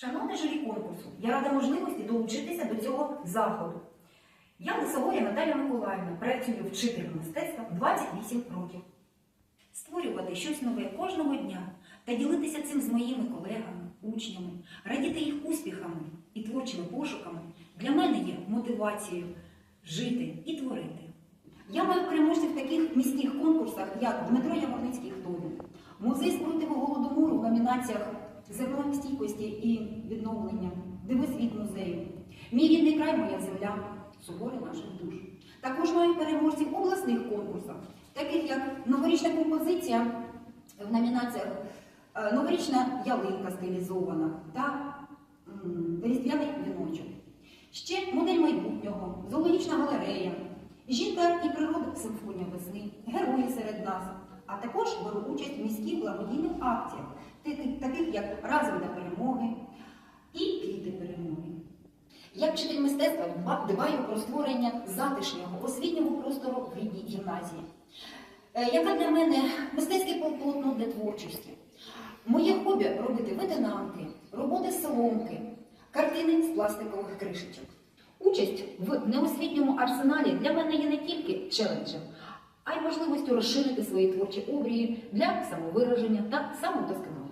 Шановне журі конкурсу, я рада можливості долучитися до цього заходу. Я Лисогоря Наталя Миколаївна, працюю вчителем мистецтва 28 років. Створювати щось нове кожного дня та ділитися цим з моїми колегами, учнями, радіти їх успіхами і творчими пошуками для мене є мотивацією жити і творити. Я маю переможців в таких міських конкурсах, як Дмитро Яморницький Хтобін, музей спротиву голодомору в номінаціях зерно стійкості і відновлення, дивосвіт музею, мій рідний край, моя земля, собори наших душ. Також маю переможців в обласних конкурсах, таких як новорічна композиція в номінаціях е, Новорічна ялинка стилізована та різдвяний віночок. Ще модель майбутнього, зоологічна галерея, жінка і природа симфонія весни, герої серед нас, а також беру участь в міських благодійних акціях, таких як Разом до перемоги і Квіти перемоги. Як вчитель мистецтва дбаю про створення затишнього освітнього простору в рідній гімназії. Е, Яка для мене мистецьке полотно для творчості? Моє хобі робити витинанки, роботи соломки, картини з пластикових кришечок. Участь в неосвітньому арсеналі для мене є не тільки челенджем, а й можливістю розширити свої творчі обрії для самовираження та самовдосконалення.